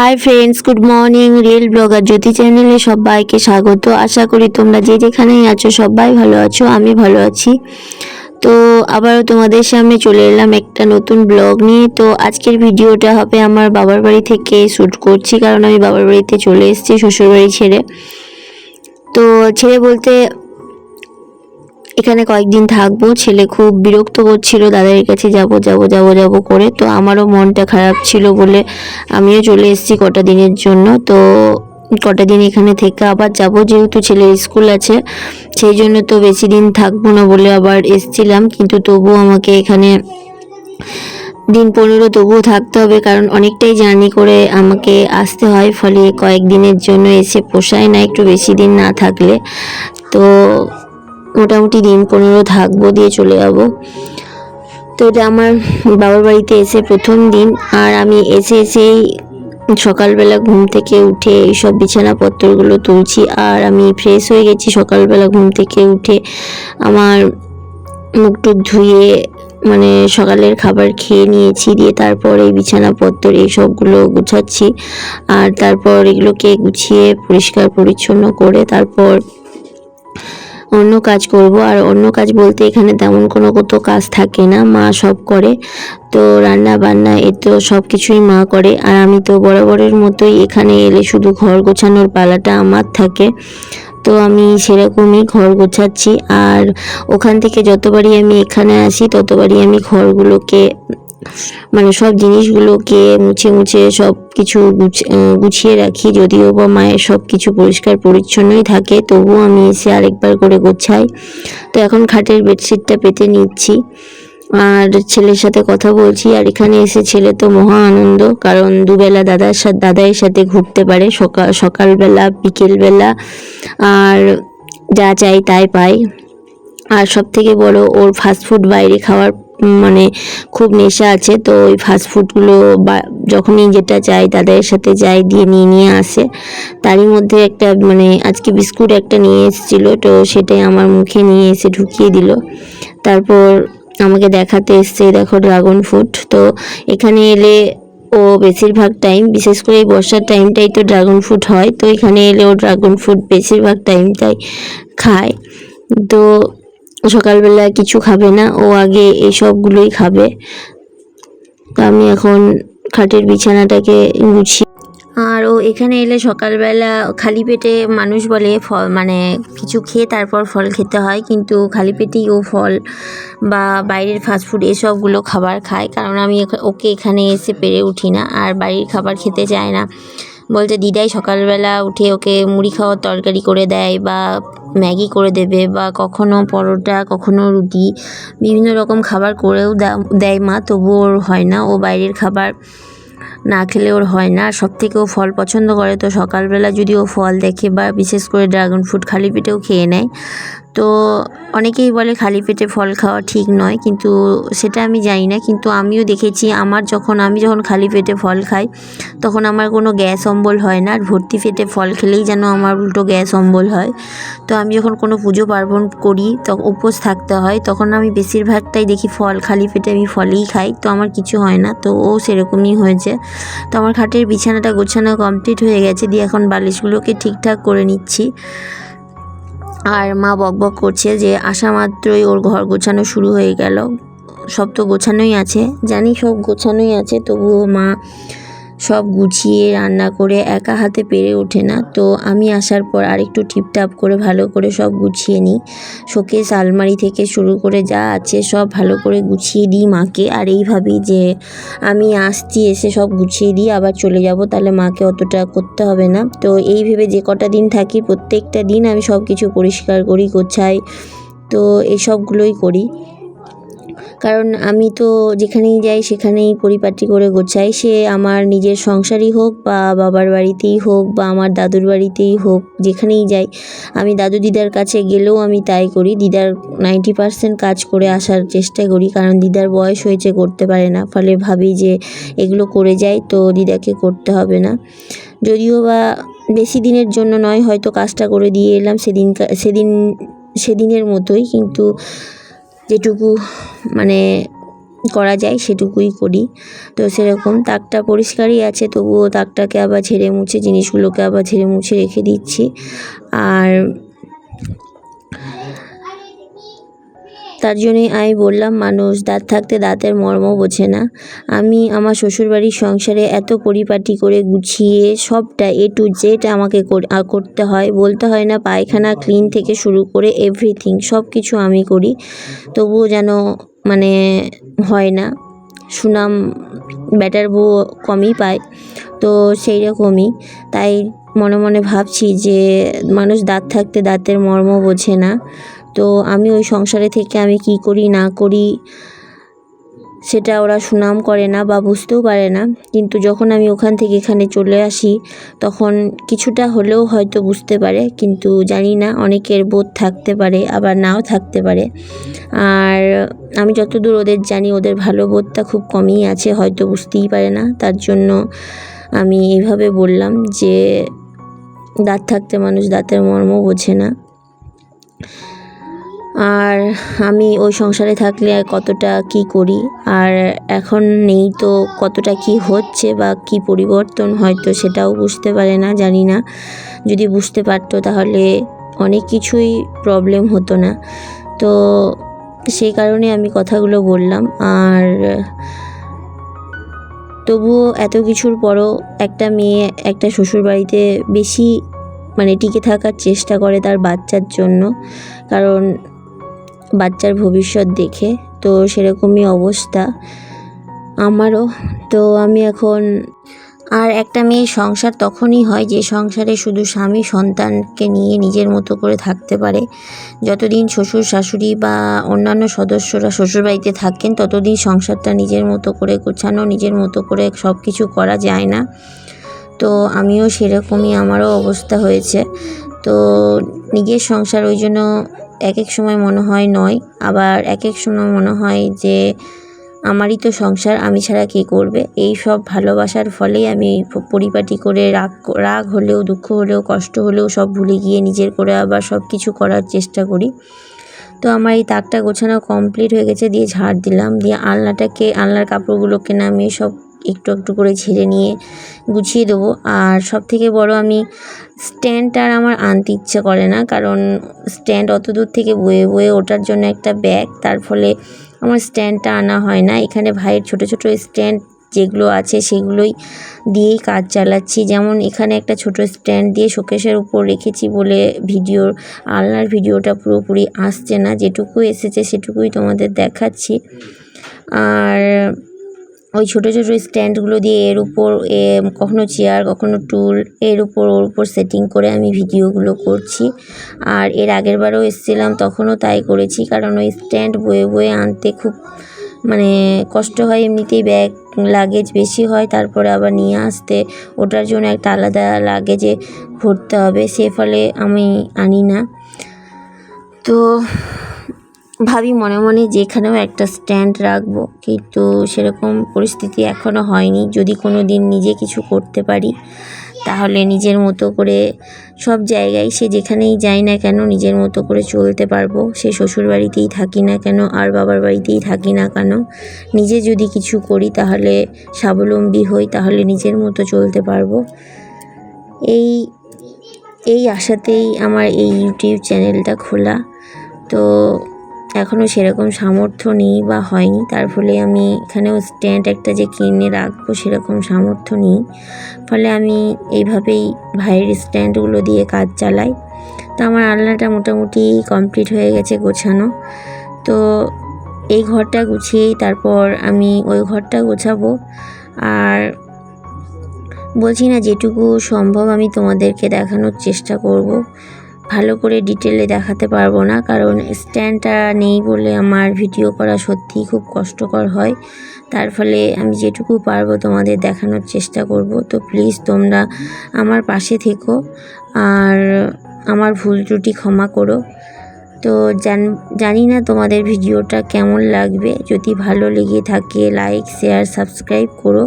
Hi friends good morning real blogger Jyoti চ্যানেলে সবাইকে স্বাগত। আশা করি তোমরা যে যেখানেই আছো সবাই ভালো আছো, আমি ভালো আছি। তো আবারও তোমাদের সামনে চলে এলাম একটা নতুন ব্লগ নিয়ে। তো আজকের ভিডিওটা হবে আমার বাবার বাড়ি থেকে শ্যুট করছি, কারণ আমি বাবার বাড়িতে চলে এসেছি শ্বশুরবাড়ি ছেড়ে। তো ছেড়ে বলতে এখানে কয়েকদিন থাকব। ছেলে খুব বিরক্ত করছিল, দাদার কাছে যাব যাব যাব যাব করে। তো আমারও মনটা খারাপ ছিল বলে আমিও চলে এসেছি কটা দিনের জন্য। তো কটা দিন এখানে থেকে আবার যাব, যেহেতু ছেলের স্কুল আছে, সেই জন্য তো বেশি দিন থাকব না বলে আবার এসছিলাম। কিন্তু তবুও আমাকে এখানে দিন পনেরো তবুও থাকতে হবে, কারণ অনেকটাই জার্নি করে আমাকে আসতে হয়। ফলে কয়েকদিনের জন্য এসে পোষায় না একটু বেশি দিন না থাকলে। তো মোটামুটি দিন পনেরো থাকব দিয়ে চলে যাব। তো এটা আমার বাবার বাড়িতে এসে প্রথম দিন, আর আমি এসে এসেই সকালবেলা ঘুম থেকে উঠে এইসব বিছানাপত্রগুলো তুলছি, আর আমি ফ্রেশ হয়ে গেছি সকালবেলা ঘুম থেকে উঠে আমার মুখ টুক ধুয়ে মানে সকালের খাবার খেয়ে নিয়েছি, দিয়ে তারপর এই বিছানাপত্র এইসবগুলো গুছাচ্ছি, আর তারপর এগুলোকে গুছিয়ে পরিষ্কার পরিচ্ছন্ন করে তারপর অন্য কাজ করব। আর অন্য কাজ বলতে এখানে তেমন কোনো কত কাজ থাকে না। মা সব করে। তো রান্না বান্না এ তো সব কিছুই মা করে। আর আমি তো বরাবরের মতোই এখানে এলে শুধু ঘর গোছানোর পালাটা আমার থাকে। তো আমি সেরকমই ঘর গোছাচ্ছি। আর ওখান থেকে যতবারই আমি এখানে আসি, ততবারই আমি ঘরগুলোকে মানে সব জিনিসগুলোকে মুছে মুছে সব কিছু গুছ- গুছিয়ে রাখি। যদিও বা মায়ের সব কিছু পরিষ্কার পরিচ্ছন্নই থাকে, তবুও আমি এসে আরেকবার করে গোছাই। তো এখন খাটের বেডশিটটা পেতে নিচ্ছি। আর ছেলের সাথে কথা বলছি, আর এখানে এসে ছেলে তো মহা আনন্দ, কারণ দুবেলা দাদার সাথে দাদাইয়ের সাথে ঘুরতে পারে সকাল সকালবেলা, বিকেলবেলা, আর যা চাই তাই পায় আর সব থেকে বড় ওর ফাস্টফুড বাইরে খাওয়ার মানে খুব নেশা আছে, তো ওই ফাস্টফুডগুলো বা যখনই যেটা চাই তাদের সাথে যাই, দিয়ে নিয়ে নিয়ে আসে। তারই মধ্যে একটা মানে আজকে বিস্কুট একটা নিয়ে এসেছিল, তো সেটাই আমার মুখে নিয়ে এসে ঢুকিয়ে দিল। তারপর আমাকে দেখাতে এসছে দেখো ড্রাগন ফ্রুট তো এখানে এলে ও বেশিরভাগ টাইম বিশেষ করে এই বর্ষার টাইমটাই তো ড্রাগন ফ্রুট হয়, তো এখানে এলে ও ড্রাগন ফ্রুট বেশিরভাগ টাইমটাই খায়। তো সকালবেলা কিছু খাবে না, ও আগে এই সবগুলোই খাবে। তো আমি এখন খাটের বিছানাটাকে গুছিয়ে আর ও এখানে এলে সকালবেলা খালি পেটে মানুষ বলে ফল মানে কিছু খেয়ে তারপর ফল খেতে হয়, কিন্তু খালি পেটেই ও ফল বা বাইরের ফাস্টফুড এসবগুলো খাবার খায়। কারণ আমি ওকে এখানে এসে পেরে উঠি না, আর বাড়ির খাবার খেতে চায় না। বলতে দিদাই সকালবেলা উঠে ওকে মুড়ি খাওয়ার তরকারি করে দেয় বা ম্যাগি করে দেবে বা কখনো পরোটা, কখনো রুটি, বিভিন্ন রকম খাবার করেও দেয় মা তবু ওর হয় না। ও বাইরের খাবার না খেলে ওর হয় না। সব থেকে ও ফল পছন্দ করে তো সকালবেলা যদি ও ফল দেখে বা বিশেষ করে ড্রাগন ফ্রুট, খালি পেটেও খেয়ে নেয় তো অনেকেই বলে খালি পেটে ফল খাওয়া ঠিক নয়, কিন্তু সেটা আমি জানি না। কিন্তু আমিও দেখেছি, আমার যখন, আমি যখন খালি পেটে ফল খাই, তখন আমার কোনো গ্যাস অম্বল হয় না। আর ভর্তি পেটে ফল খেলেই যেন আমার উল্টো গ্যাস অম্বল হয়। তো আমি যখন কোনো পুজো পার্বণ করি তখন উপোস থাকতে হয়, তখন আমি বেশিরভাগটাই দেখি ফল, খালি পেটে আমি ফলেই খাই। তো আমার কিছু হয় না, তো ও সেরকমই হয়েছে। তো আমার খাটের বিছানাটা গোছানো কমপ্লিট হয়ে গেছে, দিয়ে এখন বালিশগুলোকে ঠিকঠাক করে নিচ্ছি। আর মা বকবক করছে যে আসা মাত্রই ওর ঘর গোছানো শুরু হয়ে গেল। সব তো গোছানোই আছে। জানি সব গোছানোই আছে, তবুও মা সব গুছিয়ে রান্না করে একা হাতে পেরে ওঠে না। তো আমি আসার পর আরেকটু টিপটাপ করে ভালো করে সব গুছিয়ে নিই। শোকেস আলমারি থেকে শুরু করে যা আছে সব ভালো করে গুছিয়ে দিই মাকে। আর এইভাবেই যে আমি আসছি, এসে সব গুছিয়ে দিই, আবার চলে যাব, তাহলে মাকে অতটা করতে হবে না। তো এই ভেবে যে কটা দিন থাকি, প্রত্যেকটা দিন আমি সব কিছু পরিষ্কার করি গোছাই। তো এসবগুলোই করি। কারণ আমি তো যেখানেই যাই সেখানেই পরিপাটি করে গোছাই। সে আমার নিজের সংসারই হোক বা বাবার বাড়িতেই হোক বা আমার দাদুর বাড়িতেই হোক, যেখানেই যাই, আমি দাদু দিদার কাছে গেলেও আমি তাই করি। দিদার নাইনটি পার্সেন্ট কাজ করে আসার চেষ্টা করি, কারণ দিদার বয়স হয়েছে, করতে পারে না। ফলে ভাবি যে এগুলো করে যাই তো দিদাকে করতে হবে না। যদিও বা বেশি দিনের জন্য নয়, হয়তো কাজটা করে দিয়ে এলাম সেদিন সেদিন, সেদিনের মতোই। কিন্তু যেটুকু মানে করা যায় সেটুকুই করি। তো সেরকম তাকটা পরিষ্কারই আছে, তবুও তাকটাকে আবার ঝেড়ে মুছে, জিনিসগুলোকে আবার ঝেড়ে মুছে রেখে দিচ্ছি। আর তার জন্যই আমি বললাম, মানুষ, দাঁত থাকতে দাঁতের মর্ম বোঝে না। আমি আমার শ্বশুরবাড়ির সংসারে এত পরিপাটি করে গুছিয়ে সবটা এ টু জেড আমাকে কর- করতে হয়। বলতে হয় না, পায়খানা, ক্লিন থেকে শুরু করে এভরিথিং সব কিছু আমি করি। তবুও যেন মানে হয় না। সুনাম ব্যাটার বউ কমই পায়। তো সেই রকমই তাই মনে মনে ভাবছি যে, মানুষ দাঁত থাকতে দাঁতের মর্ম বোঝে না। তো আমি ওই সংসারে থেকে আমি কি করি, না করি, সেটা ওরা সুনাম করে না বা বুঝতেও পারে না। কিন্তু যখন আমি ওখান থেকে এখানে চলে আসি, তখন কিছুটা হলেও হয়তো বুঝতে পারে, কিন্তু জানি না, অনেকের বোধ থাকতে পারে, আবার নাও থাকতে পারে। আর আমি যতদূর ওদের জানি, ওদের ভালো বোধটা খুব কমই আছে, হয়তো বুঝতেই পারে না। তার জন্য আমি এইভাবে বললাম যে, দাঁত থাকতে মানুষ দাঁতের মর্ম বোঝে না। আর আমি ওই সংসারে থাকলে কতটা কি করি? আর এখন নেই তো কতটা কি হচ্ছে বা কি পরিবর্তন হয়তো সেটাও বুঝতে পারে না, জানি না। যদি বুঝতে পারতো তাহলে অনেক কিছুই প্রবলেম হতো না। তো সেই কারণে আমি কথাগুলো বললাম। আর তবুও এত কিছুর পরও একটা মেয়ে একটা শ্বশুরবাড়িতে বেশি মানে টিকে থাকার চেষ্টা করে তার বাচ্চার জন্য। কারণ বাচ্চার ভবিষ্যৎ দেখে, তো সেরকমই অবস্থা আমারও। তো আমি এখন, আর একটা মেয়ের সংসার তখনই হয় যে সংসারে শুধু স্বামী সন্তানকে নিয়ে নিজের মতো করে থাকতে পারে। যতদিন শ্বশুর শাশুড়ি বা অন্যান্য সদস্যরা শ্বশুরবাড়িতে থাকেন, ততদিন সংসারটা নিজের মতো করে গোছানো, নিজের মতো করে সব কিছু করা যায় না। তো আমিও সেরকমই আমারও অবস্থা হয়েছে। তো নিজের সংসার ওই জন্য এক এক সময় মনে হয় নয়, আবার এক এক সময় মনে হয় যে আমারই তো সংসার, আমি ছাড়া কে করবে? এই সব ভালোবাসার ফলেই আমি পরিপাটি করে রাগ রাগ হলেও, দুঃখ হলেও, কষ্ট হলেও সব ভুলে গিয়ে নিজের করে আবার সব কিছু করার চেষ্টা করি। তো আমার এই তাকটা গোছানো কমপ্লিট হয়ে গেছে, দিয়ে ঝাড় দিলাম, দিয়ে আলনাটাকে, আলনার কাপড়গুলোকে নামিয়ে সব একটু একটু করে ঝেড়ে নিয়ে গুছিয়ে দেবো। আর সব থেকে বড় আমি স্ট্যান্ড আর আমার আনতে ইচ্ছে করে না, কারণ স্ট্যান্ড অত দূর থেকে বয়ে বয়ে ওঠার জন্য একটা ব্যাগ তার ফলে আমার স্ট্যান্ডটা আনা হয় না। এখানে ভাইয়ের ছোট ছোট স্ট্যান্ড যেগুলো আছে সেগুলোই দিয়েই কাজ চালাচ্ছি। যেমন এখানে একটা ছোট স্ট্যান্ড দিয়ে শোকেসের উপর রেখেছি বলে ভিডিওর আলনার ভিডিওটা পুরোপুরি আসছে না। যেটুকু এসেছে সেটুকুই তোমাদের দেখাচ্ছি। আর ওই ছোটো ছোটো স্ট্যান্ডগুলো দিয়ে এর উপর, এ, কখনো চেয়ার, কখনো টুল, এর উপর, ওর উপর সেটিং করে আমি ভিডিওগুলো করছি। আর এর আগের বারও এসেছিলাম, তখনও তাই করেছি, কারণ ওই স্ট্যান্ড বয়ে বয়ে আনতে খুব মানে কষ্ট হয়, এমনিতেই ব্যাগ লাগেজ বেশি হয়, তারপরে আবার নিয়ে আসতে। ওটার জন্য একটা আলাদা লাগেজে ভরতে হবে, সে ফলে আমি আনি না। তো ভাবি মনে মনে যেখানেও একটা স্ট্যান্ড রাখব। কিন্তু সেরকম পরিস্থিতি এখনও হয়নি। যদি কোনো দিন নিজে কিছু করতে পারি, তাহলে নিজের মতো করে সব জায়গায় সে যেখানেই যাই না কেন নিজের মতো করে চলতে পারব। সে শ্বশুর বাড়িতেই থাকি না কেন, আর বাবার বাড়িতেই থাকি না কেন। নিজে যদি কিছু করি, তাহলে স্বাবলম্বী হই, তাহলে নিজের মতো চলতে পারব। এই এই আশাতেই আমার এই ইউটিউব চ্যানেলটা খোলা। তো এখনও সেরকম সামর্থ্য নেই বা হয়নি। তার ফলে আমি এখানেও স্ট্যান্ড একটা যে কিনে রাখব সেরকম সামর্থ্য নেই। ফলে আমি এইভাবেই ভাইয়ের স্ট্যান্ডগুলো দিয়ে কাজ চালাই। তো আমার আলনাটা মোটামুটি কমপ্লিট হয়ে গেছে গোছানো। তো এই ঘরটা গুছিয়েই তারপর আমি ওই ঘরটা গোছাবো। আর বলছি না, যেটুকু সম্ভব আমি তোমাদেরকে দেখানোর চেষ্টা করব। ভালো করে ডিটেলে দেখাতে পারব না, কারণ স্ট্যান্ডটা নেই বলে আমার ভিডিও করা সত্যিই খুব কষ্টকর হয়। তার ফলে আমি যেটুকু পারব তোমাদের দেখানোর চেষ্টা করব। তো প্লিজ তোমরা আমার পাশে থেকো আর আমার ভুল ত্রুটি ক্ষমা করো। তো জান না তোমাদের ভিডিওটা কেমন লাগবে। যদি ভালো লেগে থাকে লাইক শেয়ার সাবস্ক্রাইব করো।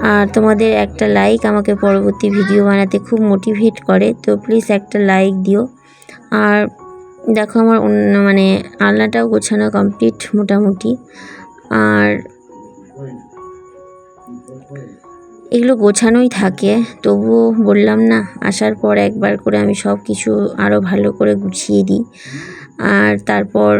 আর তোমাদের একটা লাইক আমাকে পরবর্তী ভিডিও বানাতে খুব মোটিভেট করে, তো প্লিজ একটা লাইক দিও। আর দেখো আমার অন্য মানে আলনাটাও গোছানো কমপ্লিট মোটামুটি। আর এগুলো গোছানোই থাকে, তবুও বললাম না, আসার পর একবার করে আমি সব কিছু আরও ভালো করে গুছিয়ে দিই। আর তারপর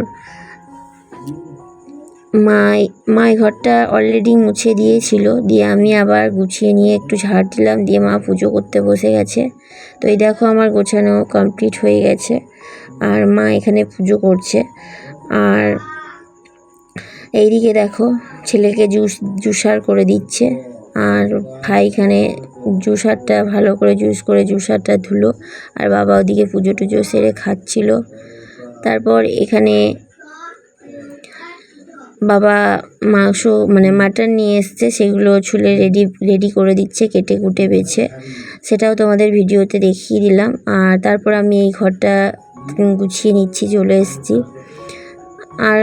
মাই মাই ঘরটা অলরেডি মুছে দিয়েছিল। দিয়ে আমি আবার গুছিয়ে নিয়ে একটু ঝাড় দিলাম। দিয়ে মা পুজো করতে বসে গেছে। তো এই দেখো আমার গোছানো কমপ্লিট হয়ে গেছে। আর মা এখানে পুজো করছে। আর এইদিকে দেখো, ছেলেকে জুস জুসার করে দিচ্ছে। আর ভাই এখানে জুসারটা ভালো করে জুস করে জুসারটা ধুলো। আর বাবা ওদিকে পুজো টুজো সেরে খাচ্ছিল। তারপর এখানে বাবা মাংস মানে মাটন নিয়ে এসছে, সেগুলো ছুলে রেডি রেডি করে দিচ্ছে, কেটে কুটে বেছে। সেটাও তোমাদের ভিডিওতে দেখিয়ে দিলাম। আর তারপর আমি এই ঘরটা গুছিয়ে নিচ্ছি, চলে এসেছি। আর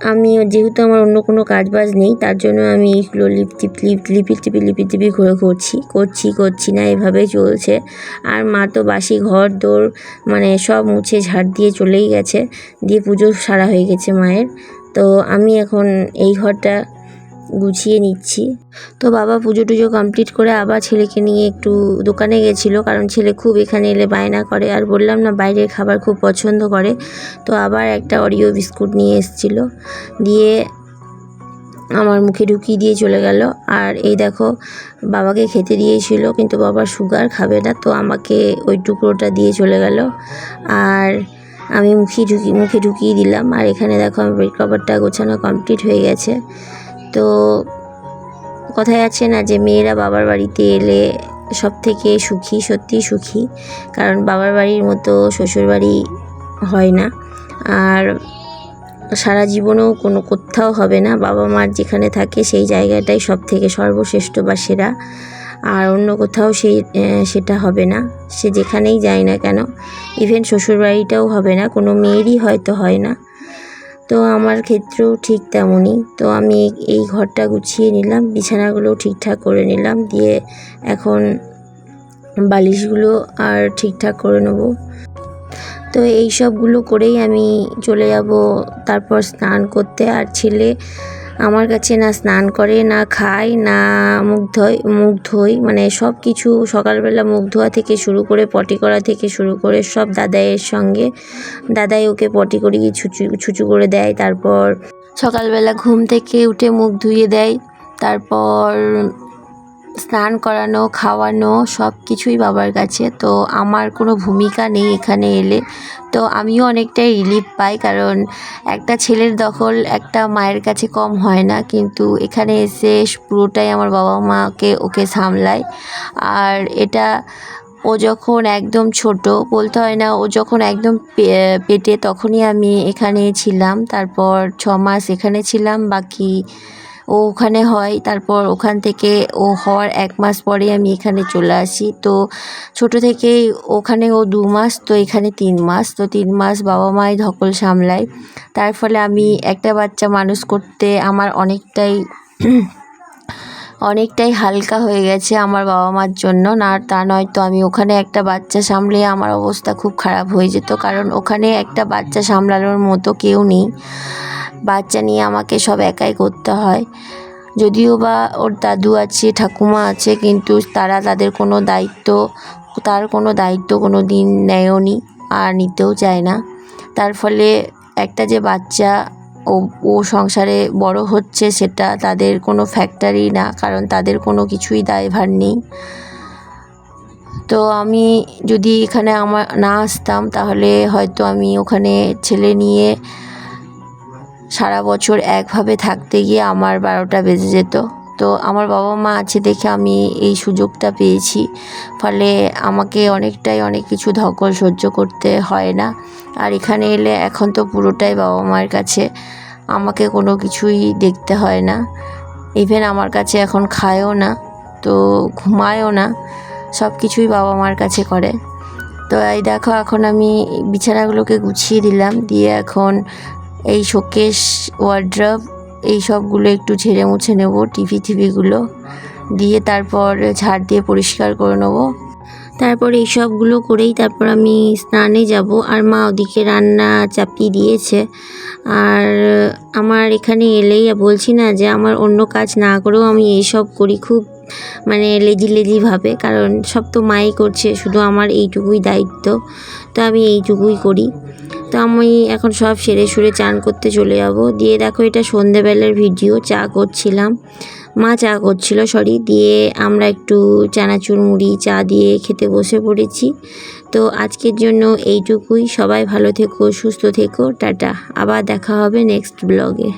আমি যেহেতু আমার অন্য কোনো কাজ বাজ নেই, তার জন্য আমি এইগুলো লিপ টিপ, লিপ, লিপি টিপি লিপি টিপি ঘুরে করছি করছি করছি না, এভাবেই চলছে। আর মা তো বাসি ঘর দৌড় মানে সব মুছে, ঝাড় দিয়ে চলেই গেছে। দিয়ে পুজো সারা হয়ে গেছে মায়ের। তো আমি এখন এই ঘরটা গুছিয়ে নিচ্ছি। তো বাবা পুজো টুজো কমপ্লিট করে আবার ছেলেকে নিয়ে একটু দোকানে গেছিল, কারণ ছেলে খুব এখানে এলে বায়না করে। আর বললাম না, বাইরের খাবার খুব পছন্দ করে। তো আবার একটা অরিও বিস্কুট নিয়ে এসেছিল। দিয়ে আমার মুখে ঢুকিয়ে দিয়ে চলে গেল। আর এই দেখো, বাবাকে খেতে দিয়েছিল, কিন্তু বাবা সুগার খাবে না, তো আমাকে ওই টুকরোটা দিয়ে চলে গেল। আর আমি মুখে ঢুকি, মুখে ঢুকিয়ে দিলাম। আর এখানে দেখো আমার বেড কভারটা গোছানো কমপ্লিট হয়ে গেছে। তো কথায় আছে না যে, মেয়েরা বাবার বাড়িতে এলে সব থেকে সুখী, সত্যি সুখী। কারণ বাবার বাড়ির মতো শ্বশুর বাড়ি হয় না। আর সারা জীবনেও কোনো, কোথাও হবে না। বাবা মার যেখানে থাকে সেই জায়গাটাই সব থেকে সর্বশ্রেষ্ঠ বা সেরা। আর অন্য কোথাও সেই সেটা হবে না। সে যেখানেই যায় না কেন ইভেন শ্বশুরবাড়িটাও হবে না, কোনো মেয়েরই হয়তো হয় না। তো আমার ক্ষেত্রেও ঠিক তেমনই। তো আমি এই ঘরটা গুছিয়ে নিলাম বিছানাগুলো ঠিকঠাক করে নিলাম, দিয়ে এখন বালিশগুলো আর ঠিকঠাক করে নেব। তো এই সবগুলো করেই আমি চলে যাব, তারপর স্নান করতে। আর ছেলে আমার কাছে না স্নান করে, না খায়, না মুখ ধোয় মুখ ধোয় মানে সব কিছু সকালবেলা মুখ ধোয়া থেকে শুরু করে, পটি করা থেকে শুরু করে সব দাদাইয়ের সঙ্গে। দাদাই ওকে পটি করিয়ে ছুচু ছুচু করে দেয়, তারপর সকালবেলা ঘুম থেকে উঠে মুখ ধুয়ে দেয়, তারপর স্নান করানো, খাওয়ানো সব কিছুই বাবার কাছে। তো আমার কোনো ভূমিকা নেই এখানে এলে। তো আমিও অনেকটাই রিলিফ পাই কারণ একটা ছেলের দখল একটা মায়ের কাছে কম হয় না। কিন্তু এখানে এসে পুরোটাই আমার বাবা মাকে ওকে সামলায়। আর এটা ও যখন একদম ছোট, বলতে হয় না ও যখন একদম পেটে, তখনই আমি এখানে ছিলাম। তারপর ছ মাস এখানে ছিলাম। বাকি ও ওখানে হয়। তারপর ওখান থেকে ও হওয়ার এক মাস পরে আমি এখানে চলে আসি। তো ছোট থেকেই ওখানে ও দু মাস, তো এখানে তিন মাস। তো তিন মাস বাবা মাই ধকল সামলায়। তার ফলে আমি একটা বাচ্চা মানুষ করতে আমার অনেকটাই অনেকটাই হালকা হয়ে গেছে আমার বাবা মার জন্য। না, তা নয়তো আমি ওখানে একটা বাচ্চা সামলে আমার অবস্থা খুব খারাপ হয়ে যেত। কারণ ওখানে একটা বাচ্চা সামলানোর মতো কেউ নেই। বাচ্চা নিয়ে আমাকে সব একাই করতে হয়। যদিও বা ওর দাদু আছে, ঠাকুমা আছে, কিন্তু তারা তাদের কোনো দায়িত্ব, তার কোনো দায়িত্ব কোনো দিন নেয়ওনি আর নিতেও চায় না। তার ফলে একটা যে বাচ্চা ও ও সংসারে বড় হচ্ছে সেটা তাদের কোনো ফ্যাক্টরি না, কারণ তাদের কোনো কিছুই দায়ভার নেই। তো আমি যদি এখানে আমার না আসতাম, তাহলে হয়তো আমি ওখানে ছেলে নিয়ে সারা বছর একভাবে থাকতে গিয়ে আমার বারোটা বেজে যেত। তো আমার বাবা মা আছে দেখে আমি এই সুযোগটা পেয়েছি। ফলে আমাকে অনেকটাই অনেক কিছু ধকল সহ্য করতে হয় না। আর এখানে এলে এখন তো পুরোটাই বাবা মায়ের কাছে। আমাকে কোনো কিছুই দেখতে হয় না। ইভেন আমার কাছে এখন খায়ও না, তো ঘুমায়ও না। সব কিছুই বাবা মার কাছে করে। তো এই দেখো, এখন আমি বিছানাগুলোকে গুছিয়ে দিলাম। দিয়ে এখন এই শোকেস, ওয়ার্ড্রব এই সবগুলো একটু ঝেড়ে মুছে নেব, টিভি, টিভিগুলো দিয়ে তারপর ঝাড় দিয়ে পরিষ্কার করে নেব। তারপর এই সবগুলো করেই তারপর আমি স্নানে যাব। আর মা ওদিকে রান্না চাপিয়ে দিয়েছে। আর আমার এখানে এলেই বলছি না যে আমার অন্য কাজ না করেও আমি এইসব করি খুব মানে লেজি লেজিভাবে কারণ সব তো মাই করছে, শুধু আমার এইটুকুই দায়িত্ব। তো আমি এইটুকুই করি। তো আমি এখন সব সেরে সুরে চান করতে চলে যাব। দিয়ে দেখো এটা সন্ধেবেলার ভিডিও, চা করছিলাম। মা চা করছিল সরি দিয়ে আমরা একটু চানাচুর মুড়ি, চা দিয়ে খেতে বসে পড়েছি। তো আজকের জন্য এইটুকুই। সবাই ভালো থেকো, সুস্থ থেকো, টাটা। আবার দেখা হবে নেক্সট ব্লগে